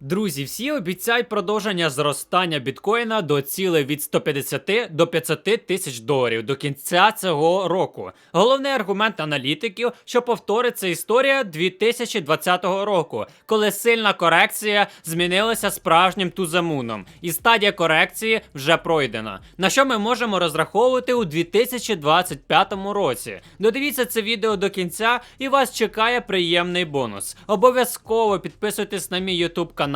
Друзі, всі обіцяють продовження зростання біткоїна до цілей від 150 до 500 тисяч доларів до кінця цього року. Головний аргумент аналітиків, що повториться історія 2020 року, коли сильна корекція змінилася справжнім тузамуном, і стадія корекції вже пройдена. На що ми можемо розраховувати у 2025 році? Додивіться це відео до кінця, і вас чекає приємний бонус. Обов'язково підписуйтесь на мій YouTube канал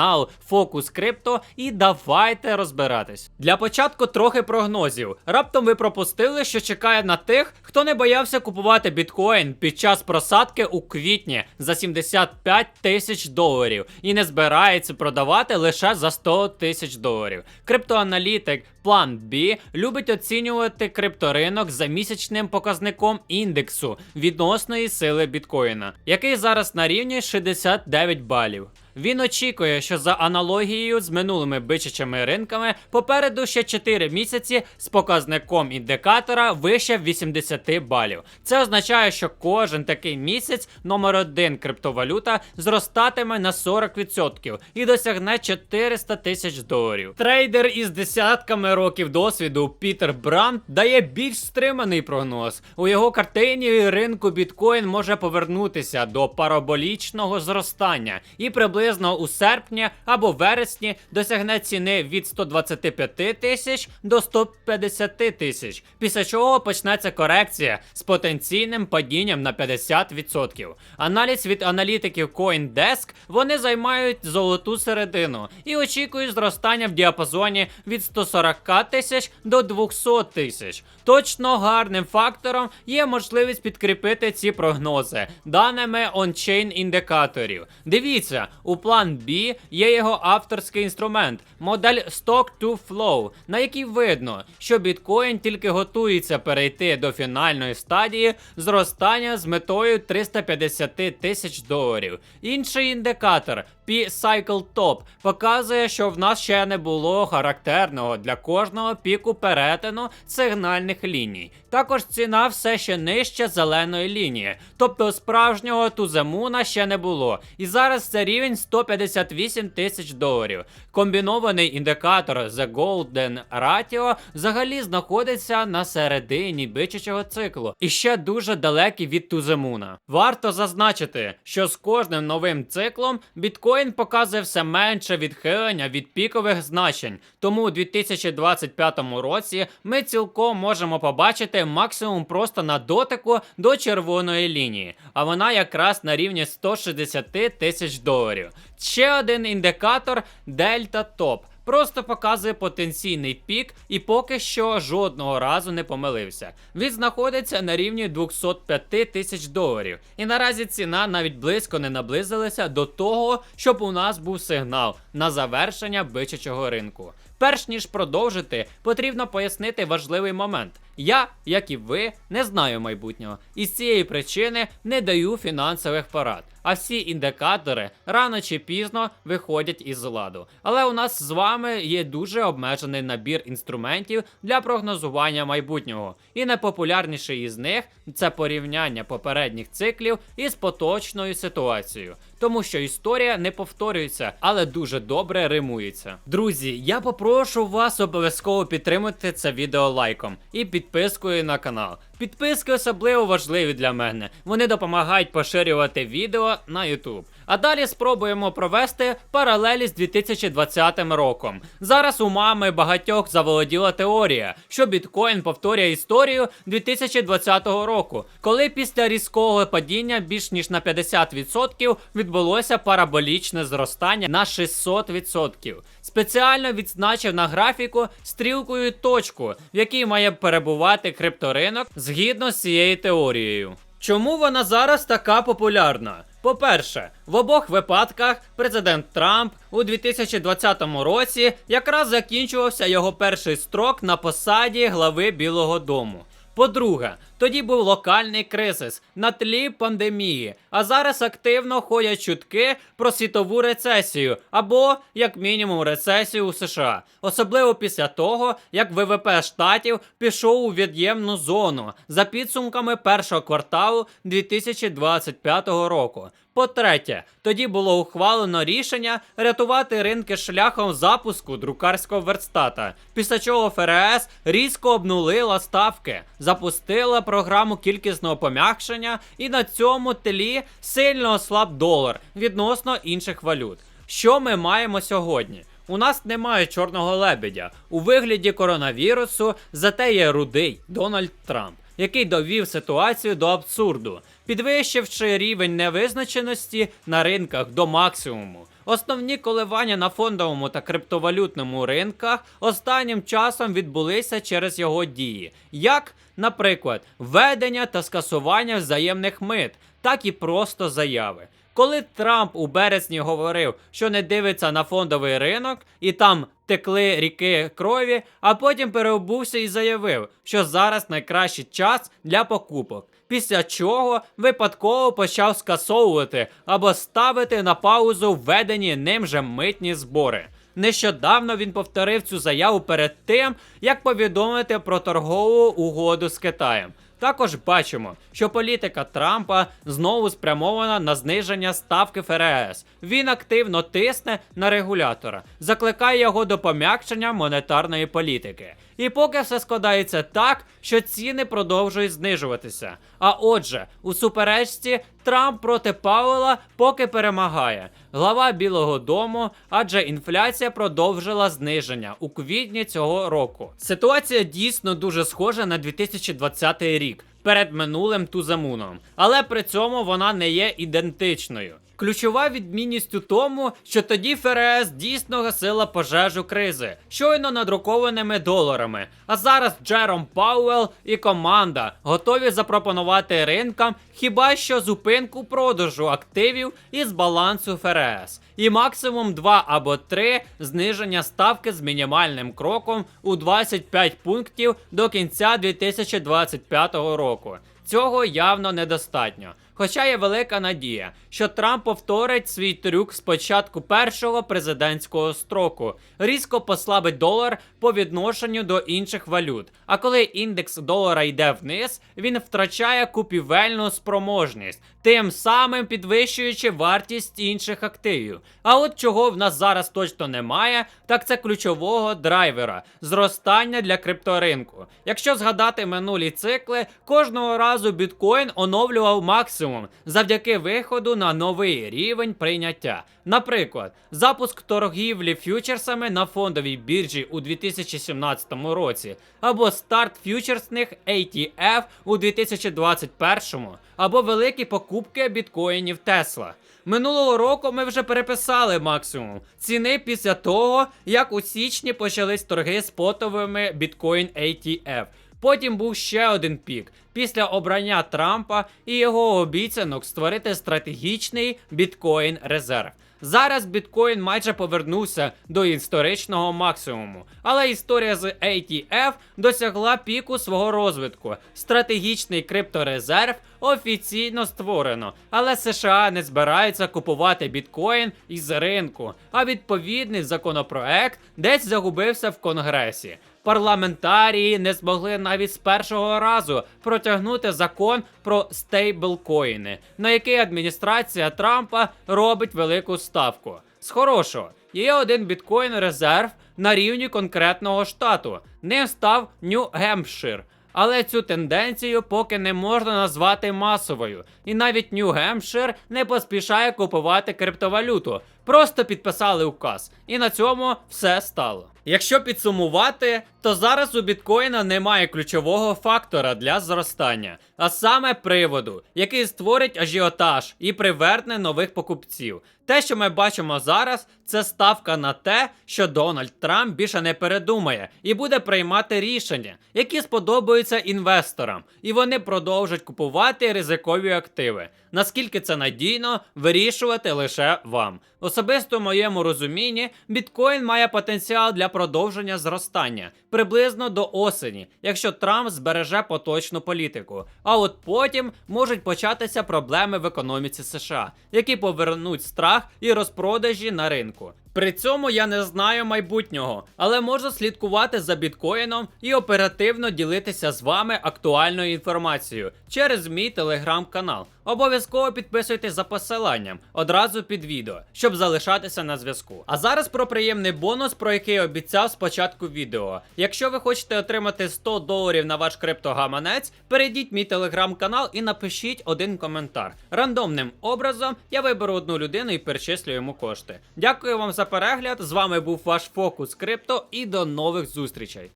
Фокус Крипто і давайте розбиратись. Для початку трохи прогнозів. Раптом ви пропустили, що чекає на тих, хто не боявся купувати біткоін під час просадки у квітні за 75 тисяч доларів і не збирається продавати лише за 100 тисяч доларів. Криптоаналітик План B любить оцінювати крипторинок за місячним показником індексу відносної сили біткоїна, який зараз на рівні 69 балів. Він очікує, що за аналогією з минулими бичачими ринками попереду ще 4 місяці з показником індикатора вище 80 балів. Це означає, що кожен такий місяць номер один криптовалюта зростатиме на 40% і досягне 400 тисяч доларів. Трейдер із десятками років досвіду Пітер Бранд дає більш стриманий прогноз. У його картині ринку біткоін може повернутися до параболічного зростання і приблизно у серпні або вересні досягне ціни від 125 тисяч до 150 тисяч, після чого почнеться корекція з потенційним падінням на 50%. Аналіз від аналітиків CoinDesk вони займають золоту середину і очікують зростання в діапазоні від 140 тисяч до 200 тисяч. Точно гарним фактором є можливість підкріпити ці прогнози даними ончейн індикаторів. Дивіться, план B є його авторський інструмент, модель Stock to Flow, на якій видно, що біткоін тільки готується перейти до фінальної стадії зростання з метою 350 тисяч доларів. Інший індикатор P-Cycle Top показує, що в нас ще не було характерного для кожного піку перетину сигнальних ліній. Також ціна все ще нижче зеленої лінії, тобто справжнього туземуна ще не було. І зараз це рівень 158 тисяч доларів. Комбінований індикатор The Golden Ratio взагалі знаходиться на середині бичачого циклу і ще дуже далекий від туземуна. Варто зазначити, що з кожним новим циклом біткоін показує все менше відхилення від пікових значень, тому у 2025 році ми цілком можемо побачити максимум просто на дотику до червоної лінії, а вона якраз на рівні 160 тисяч доларів. Ще один індикатор Дельта Топ. Просто показує потенційний пік і поки що жодного разу не помилився. Він знаходиться на рівні 205 тисяч доларів. І наразі ціна навіть близько не наблизилася до того, щоб у нас був сигнал на завершення бичачого ринку. Перш ніж продовжити, потрібно пояснити важливий момент. Я, як і ви, не знаю майбутнього, і з цієї причини не даю фінансових порад. А всі індикатори рано чи пізно виходять із ладу. Але у нас з вами є дуже обмежений набір інструментів для прогнозування майбутнього. І найпопулярніший із них це порівняння попередніх циклів із поточною ситуацією. Тому що історія не повторюється, але дуже добре римується. Друзі, я попрошу вас обов'язково підтримати це відео лайком і підпискою на канал. Підписки особливо важливі для мене. Вони допомагають поширювати відео на YouTube. А далі спробуємо провести паралелі з 2020 роком. Зараз умами багатьох заволоділа теорія, що біткоін повторює історію 2020 року, коли після різкого падіння більш ніж на 50% відбулося параболічне зростання на 600%. Спеціально відзначив на графіку стрілкою точку, в якій має перебувати крипторинок згідно з цією теорією. Чому вона зараз така популярна? По-перше, в обох випадках президент Трамп у 2020 році якраз закінчувався його перший строк на посаді глави Білого Дому. По-друге, Тоді був локальний кризис на тлі пандемії. А зараз активно ходять чутки про світову рецесію або, як мінімум, рецесію у США, особливо після того, як ВВП штатів пішов у від'ємну зону за підсумками першого кварталу 2025 року. По-третє, тоді було ухвалено рішення рятувати ринки шляхом запуску друкарського верстата, після чого ФРС різко обнулила ставки, запустила програму кількісного пом'якшення, і на цьому тлі сильно ослаб долар відносно інших валют. Що ми маємо сьогодні? У нас немає чорного лебедя у вигляді коронавірусу, зате є рудий Дональд Трамп, який довів ситуацію до абсурду, підвищивши рівень невизначеності на ринках до максимуму. Основні коливання на фондовому та криптовалютному ринках останнім часом відбулися через його дії, як, наприклад, введення та скасування взаємних мит, так і просто заяви. Коли Трамп у березні говорив, що не дивиться на фондовий ринок, і там текли ріки крові, а потім переобувся і заявив, що зараз найкращий час для покупок. Після чого випадково почав скасовувати або ставити на паузу введені ним же митні збори. Нещодавно він повторив цю заяву перед тим, як повідомити про торгову угоду з Китаєм. Також бачимо, що політика Трампа знову спрямована на зниження ставки ФРС. Він активно тисне на регулятора, закликає його до пом'якшення монетарної політики. І поки все складається так, що ціни продовжують знижуватися. А отже, у суперечці Трамп проти Пауела поки перемагає. Глава Білого Дому, адже інфляція продовжила зниження у квітні цього року. Ситуація дійсно дуже схожа на 2020 рік перед минулим тузамуном, але при цьому вона не є ідентичною. Ключова відмінність у тому, що тоді ФРС дійсно гасила пожежу кризи, щойно надрукованими доларами. А зараз Джером Пауел і команда готові запропонувати ринкам хіба що зупинку продажу активів із балансу ФРС. І максимум 2 або 3 зниження ставки з мінімальним кроком у 25 пунктів до кінця 2025 року. Цього явно недостатньо. Хоча є велика надія, що Трамп повторить свій трюк з початку першого президентського строку, різко послабить долар по відношенню до інших валют. А коли індекс долара йде вниз, він втрачає купівельну спроможність, тим самим підвищуючи вартість інших активів. А от чого в нас зараз точно немає, так це ключового драйвера зростання для крипторинку. Якщо згадати минулі цикли, кожного разу біткоін оновлював максимум завдяки виходу на новий рівень прийняття. Наприклад, запуск торгівлі фьючерсами на фондовій біржі у 2017 році, або старт фьючерсних ATF у 2021, або великі покупки біткоїнів Тесла. Минулого року ми вже переписали максимум ціни після того, як у січні почались торги спотовими біткоін ATF. Потім був ще один пік після обрання Трампа і його обіцянок створити стратегічний біткоін резерв. Зараз біткоін майже повернувся до історичного максимуму, але історія з ATF досягла піку свого розвитку. Стратегічний крипторезерв офіційно створено, але США не збираються купувати біткоін із ринку, а відповідний законопроект десь загубився в конгресі. Парламентарії не змогли навіть з першого разу протягнути закон про стейблкоїни, на який адміністрація Трампа робить велику ставку. З хорошого є один біткоін резерв на рівні конкретного штату. Ним став Нью-Гемпшир. Але цю тенденцію поки не можна назвати масовою, і навіть Нью-Гемпшир не поспішає купувати криптовалюту. Просто підписали указ, і на цьому все стало. Якщо підсумувати, то зараз у біткоїна немає ключового фактора для зростання, а саме приводу, який створить ажіотаж і приверне нових покупців. Те, що ми бачимо зараз, це ставка на те, що Дональд Трамп більше не передумає і буде приймати рішення, які сподобаються інвесторам, і вони продовжать купувати ризикові активи. Наскільки це надійно, вирішувати лише вам. Особисто в моєму розумінні, біткоін має потенціал для продовження зростання приблизно до осені, якщо Трамп збереже поточну політику. А от потім можуть початися проблеми в економіці США, які повернуть страх і розпродажі на ринку. При цьому я не знаю майбутнього, але можу слідкувати за біткоїном і оперативно ділитися з вами актуальною інформацією через мій телеграм-канал. Обов'язково підписуйтесь за посиланням одразу під відео, щоб залишатися на зв'язку. А зараз про приємний бонус, про який обіцяв спочатку відео. Якщо ви хочете отримати 100 доларів на ваш криптогаманець, перейдіть мій телеграм-канал і напишіть один коментар. Рандомним образом я виберу одну людину і перечислю йому кошти. Дякую вам за перегляд. З вами був ваш фокус крипто і до нових зустрічей.